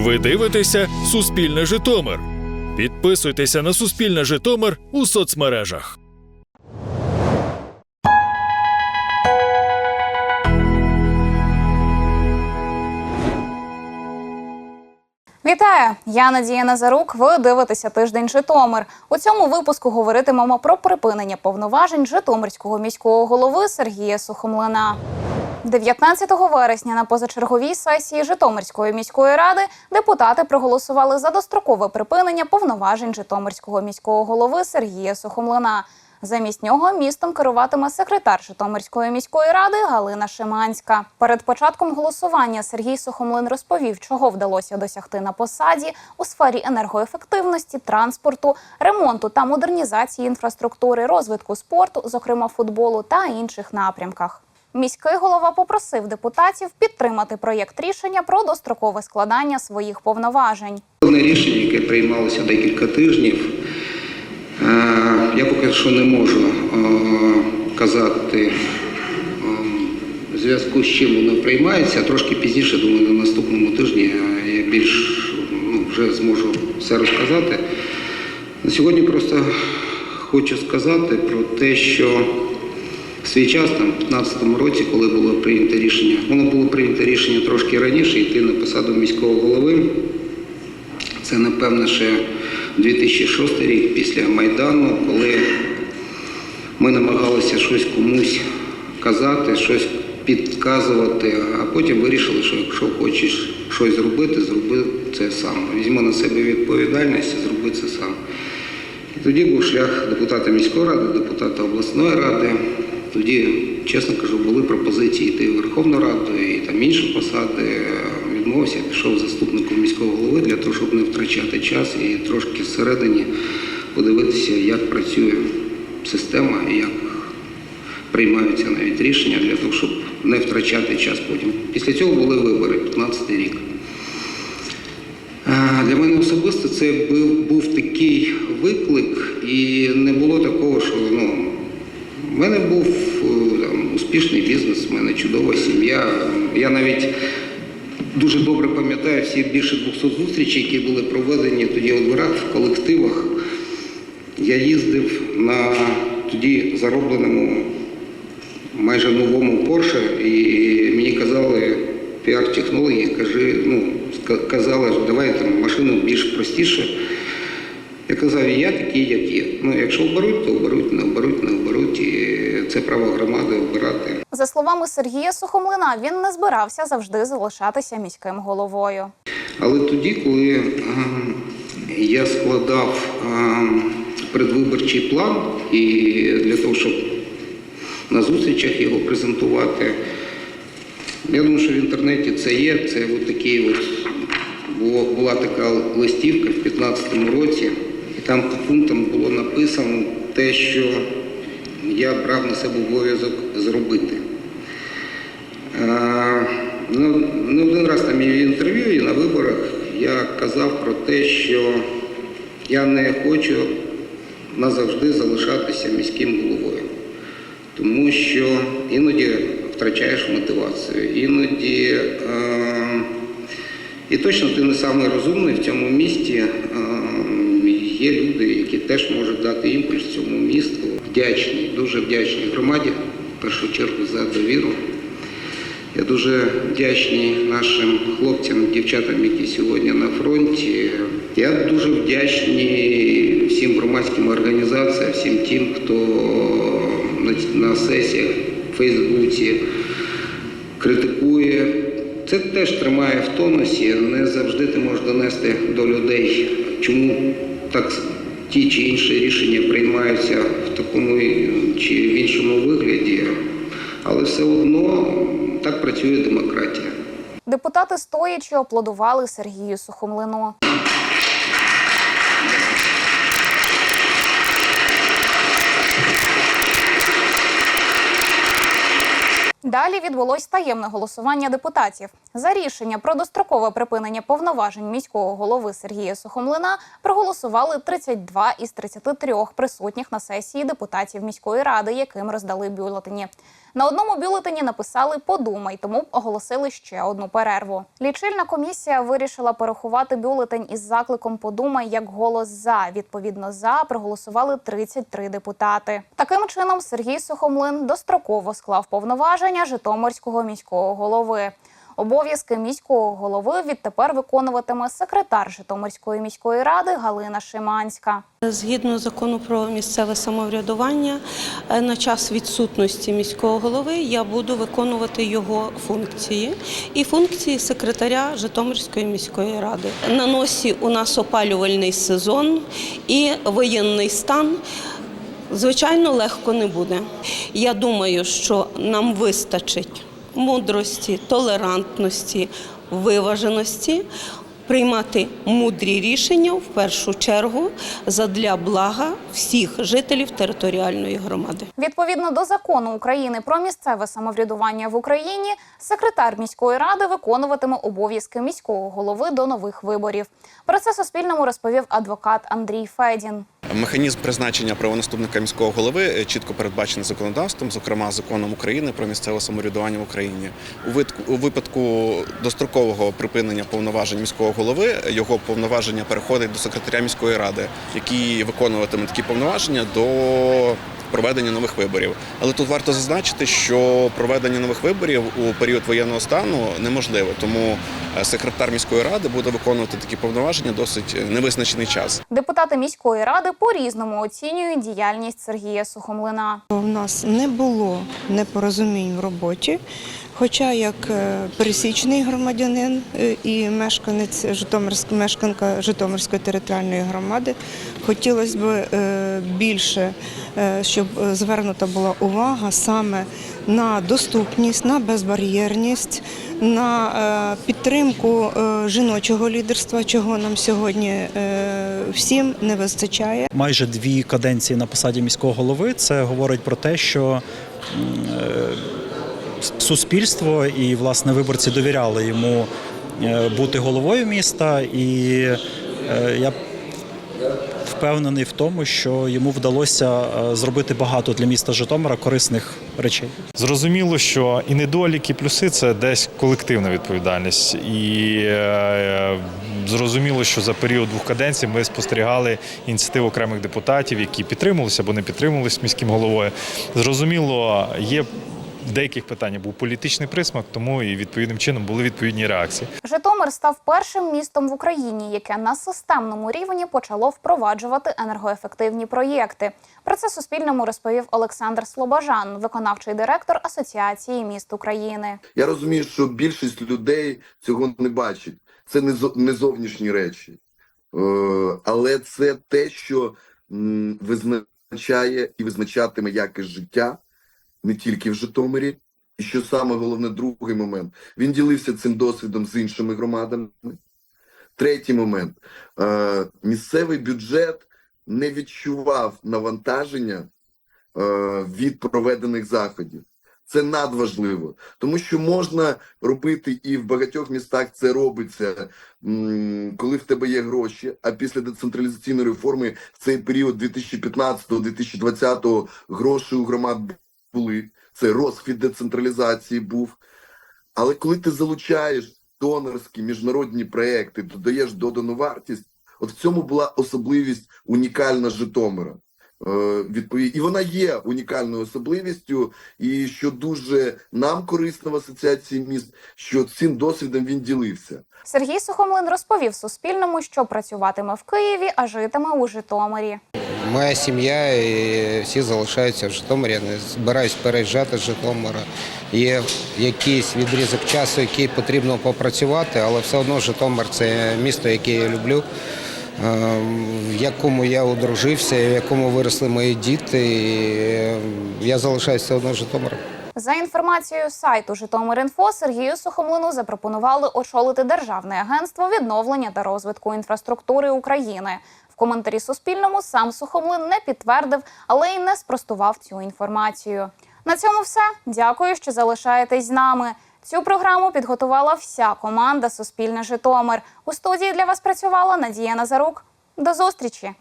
Ви дивитеся Суспільне Житомир. Підписуйтеся на Суспільне Житомир у соцмережах. Вітаю! Я Надія Назарук. Ви дивитеся тиждень Житомир. У цьому випуску говоритимемо про припинення повноважень Житомирського міського голови Сергія Сухомлина. 19 вересня на позачерговій сесії Житомирської міської ради депутати проголосували за дострокове припинення повноважень Житомирського міського голови Сергія Сухомлина. Замість нього містом керуватиме секретар Житомирської міської ради Галина Шиманська. Перед початком голосування Сергій Сухомлин розповів, чого вдалося досягти на посаді у сфері енергоефективності, транспорту, ремонту та модернізації інфраструктури, розвитку спорту, зокрема футболу та інших напрямках. Міський голова попросив депутатів підтримати проєкт рішення про дострокове складання своїх повноважень. Рішення, яке приймалося декілька тижнів, е, я поки що не можу е, казати е, в зв'язку з чим воно приймається. Трошки пізніше, думаю, на наступному тижні я більш ну, вже зможу все розказати. На сьогодні просто хочу сказати про те, що свій час, там, в 2015 році, коли було прийнято рішення, воно було прийнято рішення трошки раніше йти на посаду міського голови. Це, напевно, ще 2006 рік після Майдану, коли ми намагалися щось комусь казати, щось підказувати, а потім вирішили, що якщо хочеш щось зробити, зроби це сам. Візьми на себе відповідальність і зроби це сам. І тоді був шлях депутата міської ради, депутата обласної ради. Тоді, чесно кажу, були пропозиції йти в Верховну Раду і там інші посади. Відмовився, пішов заступником міського голови для того, щоб не втрачати час і трошки всередині подивитися, як працює система і як приймаються навіть рішення для того, щоб не втрачати час потім. Після цього були вибори, 15 рік. Е, Для мене особисто це був такий виклик, і не було такого, що ну, в мене був е, там, успішний бізнес, в мене чудова сім'я. Я навіть дуже добре пам'ятаю всі більше 200 зустрічей, які були проведені тоді у в колективах. Я їздив на тоді заробленому майже новому Порше, і мені казали піар-технології, кажи, ну, ска- казали, давай там машину більш простіше. Я казав, і я такий, як є. Ну, якщо оберуть, то оберуть, не оберуть, не оберуть. І це право громади обирати. За словами Сергія Сухомлина, він не збирався завжди залишатися міським головою. Але тоді, коли е, я складав е, предвиборчий план і для того, щоб на зустрічах його презентувати, я думаю, що в інтернеті це є. Це от такий от була така листівка в 2015 році, там по пунктам було написано те, що я брав на себе обов'язок зробити. Е, Ну, не один раз там і в інтерв'ю, і на виборах я казав про те, що я не хочу назавжди залишатися міським головою, тому що іноді втрачаєш мотивацію, іноді е, і точно ти не самий розумний в цьому місті. Е, є люди, які теж можуть дати імпульс цьому місту. Вдячні, дуже вдячні громаді, в першу чергу за довіру. Я дуже вдячний нашим хлопцям, дівчатам, які сьогодні на фронті. Я дуже вдячний всім громадським організаціям, всім тим, хто на- сесіях в Фейсбуці критикує. Це теж тримає в тонусі. Не завжди ти можеш донести до людей, чому так ті чи інші рішення приймаються в такому чи в іншому вигляді. Але все одно так працює демократія. Депутати стоячи аплодували Сергію Сухомлину. Далі відбулось таємне голосування депутатів. За рішення про дострокове припинення повноважень міського голови Сергія Сухомлина проголосували 32 із 33 присутніх на сесії депутатів міської ради, яким роздали бюлетені. На одному бюлетені написали Подумай, тому оголосили ще одну перерву. Лічильна комісія вирішила порахувати бюлетень із закликом Подумай як голос за. Відповідно, за проголосували 33 депутати. Таким чином, Сергій Сухомлин достроково склав повноваження Житомирського міського голови. Обов'язки міського голови відтепер виконуватиме секретар Житомирської міської ради Галина Шиманська. Згідно закону про місцеве самоврядування, е, на час відсутності міського голови я буду виконувати його функції і функції секретаря Житомирської міської ради. На носі у нас опалювальний сезон і воєнний стан. Звичайно, легко не буде. Я думаю, що нам вистачить мудрості, толерантності, виваженості приймати мудрі рішення в першу чергу задля блага всіх жителів територіальної громади. Відповідно до закону України про місцеве самоврядування в Україні, секретар міської ради виконуватиме обов'язки міського голови до нових виборів. Про це Суспільному розповів адвокат Андрій Федін. Механізм призначення правонаступника міського голови е, чітко передбачений законодавством, зокрема законом України про місцеве самоврядування в Україні. У випадку дострокового припинення повноважень міського голови його повноваження переходить до секретаря міської ради, який виконуватиме такі повноваження до проведення нових виборів. Але тут варто зазначити, що проведення нових виборів у період воєнного стану неможливо, тому е, секретар міської ради буде виконувати такі повноваження досить е, невизначений час. Депутати міської ради по-різному оцінюють діяльність Сергія Сухомлина. У нас не було непорозумінь в роботі. Хоча як е, пересічний громадянин е, і мешканець Житомирськ, мешканка Житомирської територіальної громади, хотілося б е, більше, щоб звернута була увага саме на доступність, на безбар'єрність, на підтримку жіночого лідерства, чого нам сьогодні всім не вистачає. майже дві каденції на посаді міського голови. Це говорить про те, що суспільство і власне виборці довіряли йому е, бути головою міста, і е, я впевнений в тому, що йому вдалося е, зробити багато для міста Житомира корисних речей. Зрозуміло, що і недоліки, і плюси це десь колективна відповідальність. І зрозуміло, що за період двох каденцій ми спостерігали ініціативу окремих депутатів, які підтримувалися або не підтримувалися міським головою. Зрозуміло, є в деяких питаннях був політичний присмак, тому і відповідним чином були відповідні реакції. Житомир став першим містом в Україні, яке на системному рівні почало впроваджувати енергоефективні проєкти. Про це Суспільному розповів Олександр Слобожан, виконавчий директор Асоціації міст України. Я розумію, що більшість людей цього не бачить. Це не зо- зовнішні речі, Е, але це те, що визначає і визначатиме якість життя не тільки в Житомирі. І що саме головне, другий момент, він ділився цим досвідом з іншими громадами. Третій момент, е, місцевий бюджет не відчував навантаження е, від проведених заходів. Це надважливо, тому що можна робити і в багатьох містах це робиться, коли в тебе є гроші. А після децентралізаційної реформи в цей період 2015-2020 гроші у громад були. Це розхід децентралізації був. Але коли ти залучаєш донорські міжнародні проекти, додаєш додану вартість, от в цьому була особливість унікальна Житомира. Е, відповідь, і вона є унікальною особливістю, і що дуже нам корисно в асоціації міст, що цим досвідом він ділився. Сергій Сухомлин розповів Суспільному, що працюватиме в Києві, а житиме у Житомирі. Моя сім'я і всі залишаються в Житомирі. Я не збираюсь переїжджати з Житомира. Є якийсь відрізок часу, який потрібно попрацювати, але все одно Житомир це місто, яке я люблю, е, в якому я одружився, в якому виросли мої діти. І е, я залишаюся одно Житомиром. За інформацією сайту Житомир.Інфо, Сергію Сухомлину запропонували очолити Державне агентство відновлення та розвитку інфраструктури України. Коментарі Суспільному сам Сухомлин не підтвердив, але й не спростував цю інформацію. На цьому все. Дякую, що залишаєтесь з нами. Цю програму підготувала вся команда Суспільне Житомир. У студії для вас працювала Надія Назарук. До зустрічі!